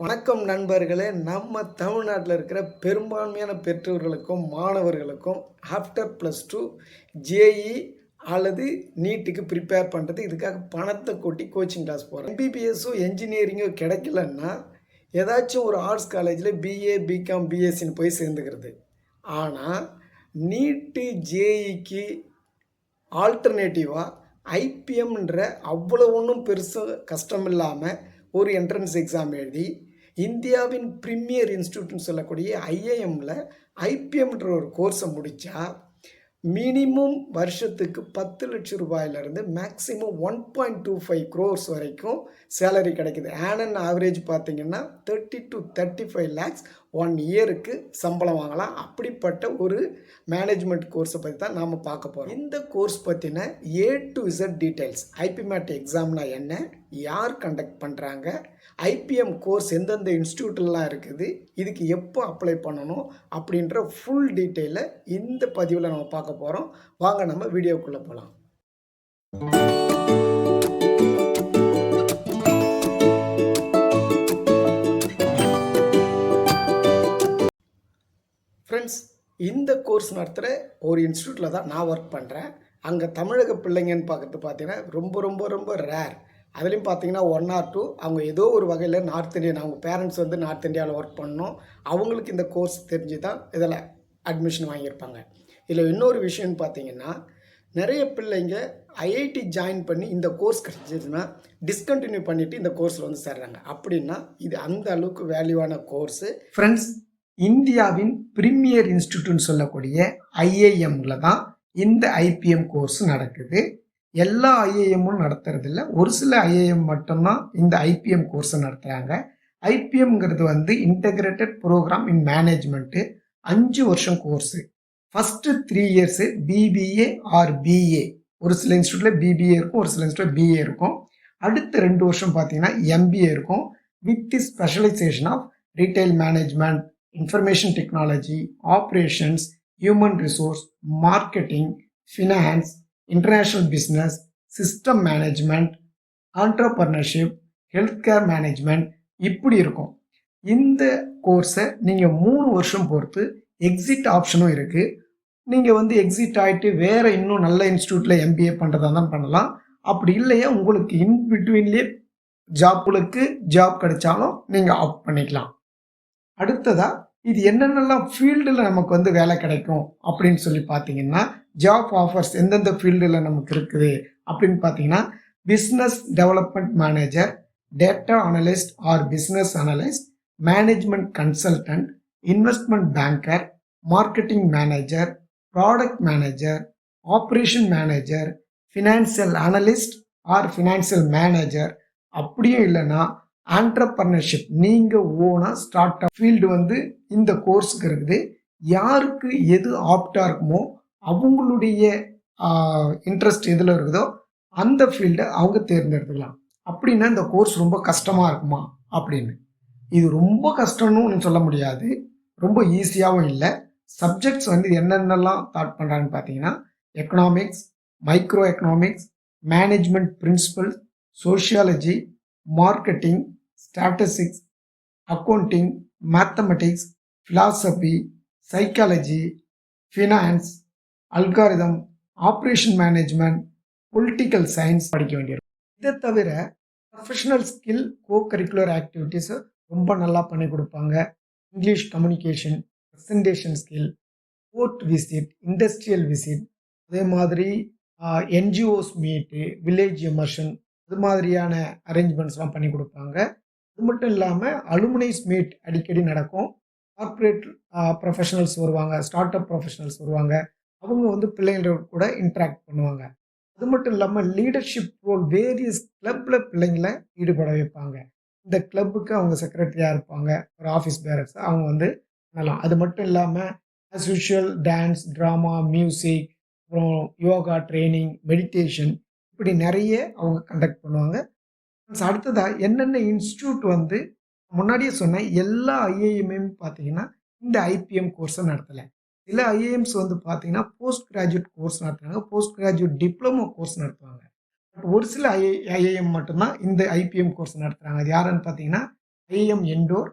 வணக்கம் நண்பர்களே நம்ம தமிழ்நாட்டில் இருக்கிற பெரும்பான்மையான பெற்றோர்களுக்கும் மாணவர்களுக்கும் ஆஃப்டர் ப்ளஸ் டூ ஜேஇ அல்லது நீட்டுக்கு ப்ரிப்பேர் பண்ணுறது இதுக்காக பணத்தை கொட்டி கோச்சிங் கிளாஸ் போகிறேன் எம்பிபிஎஸ்ஸோ என்ஜினியரிங்கோ கிடைக்கலன்னா ஏதாச்சும் ஒரு ஆர்ட்ஸ் காலேஜில் பிஏ பிகாம் பிஎஸ்சின்னு போய் சேர்ந்துக்கிறது. ஆனால் நீட்டு ஜேஇக்கு ஆல்டர்னேட்டிவாக ஐபிஎம்ன்ற அவ்வளோ ஒன்றும் பெருசாக கஷ்டம் இல்லாமல் ஒரு என்ட்ரன்ஸ் எக்ஸாம் எழுதி இந்தியாவின் ப்ரீமியர் இன்ஸ்டியூட்னு சொல்லக்கூடிய ஐஏஎம்மில் ஐபிஎம்ன்ற ஒரு கோர்ஸை முடித்தா மினிமம் வருஷத்துக்கு பத்து லட்சம் ரூபாயிலிருந்து maximum one point two five crores வரைக்கும் சேலரி கிடைக்குது. ஆனன் ஆவரேஜ் பார்த்தீங்கன்னா thirty to thirty five lakhs one இயருக்கு சம்பளம் வாங்கலாம். அப்படிப்பட்ட ஒரு மேனேஜ்மெண்ட் கோர்ஸை பற்றி தான் நாம் பார்க்க போகிறோம் இந்த கோர்ஸ் பற்றின A to Z details IPMAT எக்ஸாம்னா என்ன யார் கண்டக்ட் பண்ணுறாங்க ஐபிஎம் கோர்ஸ் எந்தெந்த இன்ஸ்டியூட்லாம் இருக்குது? இதுக்கு எப்போ அப்ளை பண்ணணும்? அப்படின்ற ஃபுல் டீட்டெயிலை இந்த பதிவில் நம்ம பார்க்க போகிறோம் வாங்க நம்ம வீடியோக்குள்ளே போகலாம் ஃப்ரெண்ட்ஸ் இந்த கோர்ஸ் நடத்துகிற ஒரு இன்ஸ்டியூட்டில் தான் நான் ஒர்க் பண்ணுறேன் அங்கே தமிழக பிள்ளைங்கன்னு பார்க்குறது பார்த்தீங்கன்னா ரொம்ப ரொம்ப ரொம்ப ரேர் அதுலேயும் பார்த்தீங்கன்னா ஒன் ஆர் டூ அவங்க ஏதோ ஒரு வகையில் நார்த் இந்தியன் அவங்க பேரண்ட்ஸ் வந்து நார்த் இந்தியாவில் ஒர்க் பண்ணோம் அவங்களுக்கு இந்த கோர்ஸ் தெரிஞ்சு தான் இதில் அட்மிஷன் வாங்கியிருப்பாங்க. இதில் இன்னொரு விஷயம்னு பார்த்தீங்கன்னா நிறைய பிள்ளைங்க ஐஐடி ஜாயின் பண்ணி இந்த கோர்ஸ் கிடச்சிதுன்னா டிஸ்கண்டினியூ பண்ணிவிட்டு இந்த கோர்ஸில் வந்து சேர்றாங்க. அப்படின்னா இது அந்த அளவுக்கு வேல்யூவான கோர்ஸு ஃப்ரெண்ட்ஸ் இந்தியாவின் ப்ரீமியர் இன்ஸ்டியூட்னு சொல்லக்கூடிய ஐஏஎம்ல தான் இந்த ஐபிஎம் கோர்ஸ் நடக்குது. எல்லா ஐஏஎம்மும் நடத்துறதில்ல. ஒரு சில ஐஏஎம் மட்டும்தான் இந்த ஐபிஎம் கோர்ஸை நடத்துகிறாங்க ஐபிஎம்ங்கிறது வந்து இன்டகிரேட்டட் ப்ரோக்ராம் இன் மேனேஜ்மெண்ட்டு அஞ்சு வருஷம் course first three years BBA or BA ஒரு சில இன்ஸ்டியூட்டில் பிபிஏ இருக்கும் ஒரு சில இன்ஸ்டியூட் பிஏ இருக்கும். அடுத்த ரெண்டு வருஷம் பார்த்தீங்கன்னா எம்பிஏ இருக்கும். With the specialisation of retail management information technology operations human resource marketing finance international business system management entrepreneurship health care management இப்படி இருக்கும். இந்த கோர்ஸை நீங்கள் மூணு வருஷம் பொறுத்து எக்ஸிட் ஆப்ஷனும் இருக்குது நீங்கள் வந்து எக்ஸிட் ஆகிட்டு வேறு இன்னும் நல்ல இன்ஸ்டியூட்டில் எம்பிஏ பண்ணுறதா தான் பண்ணலாம். அப்படி இல்லையா உங்களுக்கு இன் பிட்வீன்லேயே ஜாப்புகளுக்கு ஜாப் கிடைச்சாலும் நீங்கள் ஆப் பண்ணிக்கலாம். அடுத்ததாக இது என்னென்னலாம் ஃபீல்டில் நமக்கு வந்து வேலை கிடைக்கும் அப்படின்னு சொல்லி பார்த்தீங்கன்னா ஜாப் ஆஃபர்ஸ் எந்தெந்த ஃபீல்டில் நமக்கு இருக்குது அப்படின்னு பார்த்தீங்கன்னா business development manager data analyst or business analyst management consultant investment banker marketing manager product manager operation manager financial analyst or financial manager அப்படியும் இல்லைன்னா ஆண்டர்பர்னர்ஷிப் நீங்கள் ஓனாக ஸ்டார்ட் அப் ஃபீல்டு வந்து இந்த கோர்ஸுக்கு இருக்குது. யாருக்கு எது ஆப்டாக இருக்குமோ அவங்களுடைய இன்ட்ரெஸ்ட் எதில் இருக்குதோ அந்த ஃபீல்டை அவங்க தேர்ந்தெடுத்துக்கலாம். அப்படின்னா இந்த கோர்ஸ் ரொம்ப கஷ்டமாக இருக்குமா? அப்படின்னு. இது ரொம்ப கஷ்டம்னு சொல்ல முடியாது. ரொம்ப ஈஸியாகவும் இல்லை. சப்ஜெக்ட்ஸ் வந்து என்னென்னலாம் தாட் பண்ணுறாங்கன்னு பார்த்தீங்கன்னா economics micro economics management principal sociology marketing statistics accounting mathematics philosophy psychology finance algorithm operation management political science படிக்க வேண்டியிருக்கும். இதை தவிர ப்ரொஃபஷனல் ஸ்கில் கோ கரிக்குலர் ஆக்டிவிட்டீஸை ரொம்ப நல்லா பண்ணி கொடுப்பாங்க. English communication presentation skill port visit industrial visit அதே மாதிரி என்ஜிஓஸ் மீட்டு வில்லேஜ் எமர்ஷன் அது மாதிரியான அரேஞ்ச்மெண்ட்ஸ்லாம் பண்ணி கொடுப்பாங்க. அது மட்டும் இல்லாமல் அலுமினைஸ் மீட் அடிக்கடி நடக்கும். கார்ப்பரேட் ப்ரொஃபஷனல்ஸ் வருவாங்க ஸ்டார்ட் அப் ப்ரொஃபஷனல்ஸ் வருவாங்க. அவங்க வந்து பிள்ளைங்களோட கூட இன்ட்ராக்ட் பண்ணுவாங்க. அது மட்டும் இல்லாமல் லீடர்ஷிப் ரோல் வேரியஸ் கிளப்பில் பிள்ளைங்களை ஈடுபட வைப்பாங்க. இந்த கிளப்புக்கு அவங்க செக்ரட்டரியாக இருப்பாங்க. ஒரு ஆஃபீஸ் பேரர்ஸ் அவங்க வந்து பண்ணலாம். அது மட்டும் இல்லாமல் as usual dance drama music அப்புறம் யோகா ட்ரைனிங் மெடிடேஷன் இப்படி நிறைய அவங்க கண்டக்ட் பண்ணுவாங்க. அடுத்ததாக என்னென்ன இன்ஸ்டியூட் வந்து முன்னாடியே சொன்னேன் எல்லா ஐஏஎம்ஐயும் பார்த்தீங்கன்னா இந்த ஐபிஎம் கோர்ஸை நடத்தலை. சில ஐஏஎம்ஸ் வந்து பார்த்தீங்கன்னா போஸ்ட் கிராஜுவேட் கோர்ஸ் நடத்துறாங்க. போஸ்ட் கிராஜுவேட் டிப்ளமோ கோர்ஸ் நடத்துவாங்க. பட் ஒரு சில ஐஏ ஐஏஎம் மட்டும்தான் இந்த ஐபிஎம் கோர்ஸ் நடத்துகிறாங்க அது யாருன்னு பார்த்தீங்கன்னா IIM Indore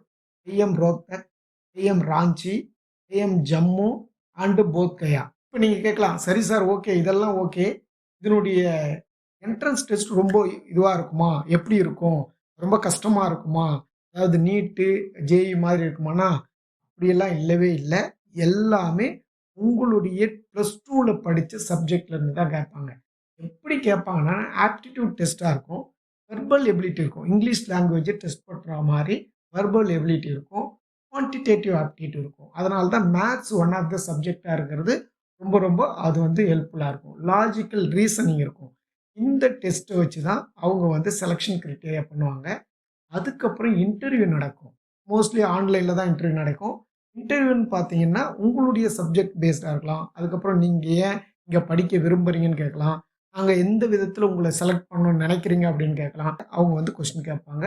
IIM Rohtak IIM Ranchi IIM Jammu and Bodhgaya இப்போ நீங்கள் கேட்கலாம் சரி சார் ஓகே இதெல்லாம் ஓகே இதனுடைய என்ட்ரன்ஸ் டெஸ்ட் ரொம்ப இதுவாக இருக்குமா? எப்படி இருக்கும்? ரொம்ப கஷ்டமாக இருக்குமா? அதாவது நீட்டு ஜேஇ மாதிரி இருக்குமானா அப்படியெல்லாம் இல்லவே இல்லை. எல்லாமே உங்களுடைய ப்ளஸ் டூவில் படித்த சப்ஜெக்ட்லேருந்து தான் கேட்பாங்க. எப்படி கேட்பாங்கன்னா ஆப்டிடியூட் டெஸ்ட்டாக இருக்கும் வெர்பல் எபிலிட்டி இருக்கும். இங்கிலீஷ் லாங்குவேஜை டெஸ்ட் பண்ணுற மாதிரி வெர்பல் எபிலிட்டி இருக்கும் குவான்டிடேட்டிவ் ஆப்டிடியூட் இருக்கும். அதனால தான் மேத்ஸ் ஒன் ஆஃப் த சப்ஜெக்டாக இருக்கிறது ரொம்ப ரொம்ப அது வந்து ஹெல்ப்ஃபுல்லாக இருக்கும். லாஜிக்கல் ரீசனிங் இருக்கும். இந்த டெஸ்ட்டை வச்சு தான் அவங்க வந்து செலெக்ஷன் க்ரிட்டேரியா பண்ணுவாங்க. அதுக்கப்புறம் இன்டர்வியூ நடக்கும். மோஸ்ட்லி ஆன்லைனில் தான் இன்டர்வியூ நடக்கும். இன்டர்வியூன்னு பார்த்தீங்கன்னா உங்களுடைய சப்ஜெக்ட் பேஸ்டாக இருக்கலாம். அதுக்கப்புறம் நீங்கள் ஏன் இங்கே படிக்க விரும்புகிறீங்கன்னு கேட்கலாம். நாங்கள் எந்த விதத்தில் உங்களை செலக்ட் பண்ணணும்னு நினைக்கிறீங்க அப்படின்னு கேட்கலாம். அவங்க வந்து கொஸ்டின் கேட்பாங்க.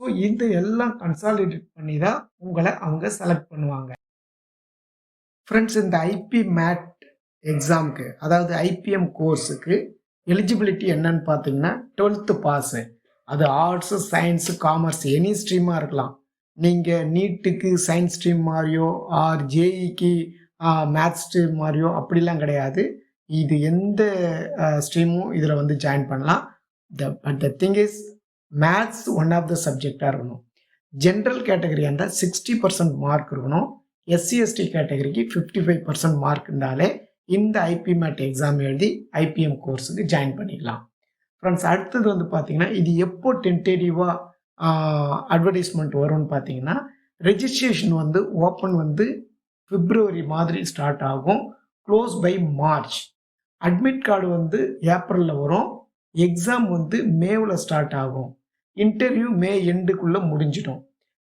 ஸோ இது எல்லாம் கன்சாலிடேட் பண்ணி தான் உங்களை அவங்க செலக்ட் பண்ணுவாங்க. ஃப்ரெண்ட்ஸ் இந்த ஐபி மேட் எக்ஸாமுக்கு அதாவது ஐபிஎம் கோர்ஸுக்கு எலிஜிபிலிட்டி என்னன்னு பார்த்தீங்கன்னா டுவெல்த்து பாஸு அது ஆர்ட்ஸு சயின்ஸு காமர்ஸ் எனி ஸ்ட்ரீமாக இருக்கலாம். நீங்கள் நீட்டுக்கு சயின்ஸ் ஸ்ட்ரீம் மாதிரியோ ஆர் ஜேஇக்கு மேத்ஸ் ஸ்ட்ரீம் மாதிரியோ அப்படிலாம் கிடையாது. இது எந்த ஸ்ட்ரீமும் இதில் வந்து ஜாயின் பண்ணலாம். The but the thing is maths one of the சப்ஜெக்டாக இருக்கணும். ஜென்ரல் கேட்டகரியாக இருந்தால் சிக்ஸ்டி பர்சன்ட் மார்க் இருக்கணும். எஸ்சி எஸ்டி கேட்டகரிக்கு ஃபிஃப்டி ஃபைவ் பர்சன்ட் மார்க் இருந்தாலே இந்த ஐபி மேட் எக்ஸாம் எழுதி ஐபிஎம் கோர்ஸுக்கு ஜாயின் பண்ணிக்கலாம். ஃப்ரெண்ட்ஸ் அடுத்தது வந்து பார்த்தீங்கன்னா இது எப்போ டென்டேட்டிவாக அட்வர்டைஸ்மெண்ட் வரும்னு பார்த்தீங்கன்னா ரெஜிஸ்ட்ரேஷன் வந்து ஓப்பன் வந்து பிப்ரவரி மாதிரி ஸ்டார்ட் ஆகும். Close by March admit card வந்து ஏப்ரலில் வரும். எக்ஸாம் வந்து மேவில் ஸ்டார்ட் ஆகும். இன்டர்வியூ மே எண்டுக்குள்ளே முடிஞ்சிடும்.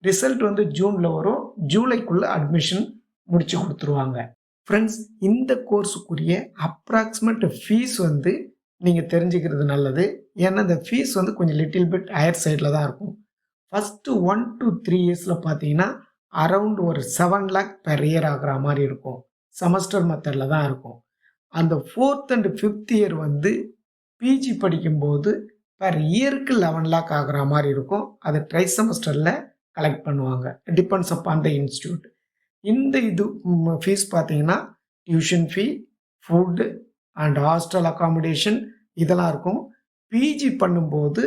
ரிசல்ட் வந்து ஜூனில் வரும். ஜூலைக்குள்ளே அட்மிஷன் முடிச்சு கொடுத்துருவாங்க. ஃப்ரெண்ட்ஸ் இந்த கோர்ஸுக்குரிய அப்ராக்சிமேட் ஃபீஸ் வந்து நீங்கள் தெரிஞ்சுக்கிறது நல்லது. ஏன்னா இந்த ஃபீஸ் வந்து கொஞ்சம் லிட்டில் பிட் ஹையர் சைடில் தான் இருக்கும். ஃபஸ்ட்டு ஒன் டு த்ரீ இயர்ஸில் பார்த்தீங்கன்னா அரவுண்ட் ஒரு செவன் லேக் பெர் இயர் ஆகிற மாதிரி இருக்கும். செமஸ்டர் மெத்தடில் தான் இருக்கும். அந்த ஃபோர்த் அண்ட் ஃபிஃப்த் இயர் வந்து பிஜி படிக்கும்போது பெர் இயருக்கு லெவன் லேக் ஆகிற மாதிரி இருக்கும். அது ட்ரை செமஸ்டரில் கலெக்ட் பண்ணுவாங்க. டிபெண்ட்ஸ் அப்பான் த இன்ஸ்டியூட் இந்த இது ஃபீஸ் பார்த்தீங்கன்னா tuition fee food and hostel accommodation இதெல்லாம் இருக்கும். பிஜி பண்ணும்போது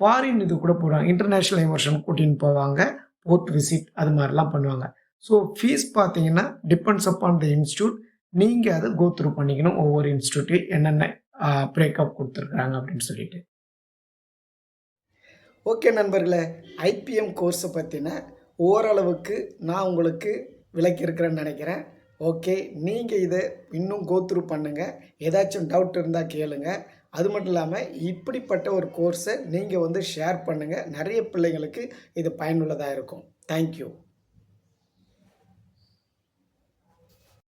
ஃபாரின் இது கூட போடுவாங்க. இன்டர்நேஷ்னல் இமர்ஷன் கூட்டின்னு போவாங்க. போர்ட் விசிட் அது மாதிரிலாம் பண்ணுவாங்க. ஸோ ஃபீஸ் பார்த்தீங்கன்னா டிபெண்ட்ஸ் அப்பான் த இன்ஸ்டியூட் நீங்கள் அதை கோ த்ரூ பண்ணிக்கணும். ஒவ்வொரு இன்ஸ்டியூட்டையும் என்னென்ன பிரேக்கப் கொடுத்துருக்குறாங்க அப்படின்னு சொல்லிட்டு. ஓகே நண்பர்களே. ஐபிஎம் கோர்ஸை பற்றின ஓரளவுக்கு நான் உங்களுக்கு விளக்கியிருக்கிறேன்னு நினைக்கிறேன். ஓகே நீங்கள் இதை இன்னும் கோத்ரூ பண்ணுங்கள் ஏதாச்சும் டவுட் இருந்தால் கேளுங்கள் அது மட்டும் இல்லாமல் இப்படிப்பட்ட ஒரு கோர்ஸை நீங்கள் வந்து ஷேர் பண்ணுங்கள் நிறைய பிள்ளைங்களுக்கு இது பயனுள்ளதாக இருக்கும். தேங்க்யூ